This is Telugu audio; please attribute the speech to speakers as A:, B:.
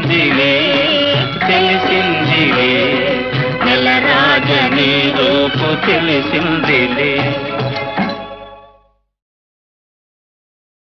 A: తెలిసిందిలే తెలిసిందిలే. నెలరాజని రూపు తెలిసిందిలే.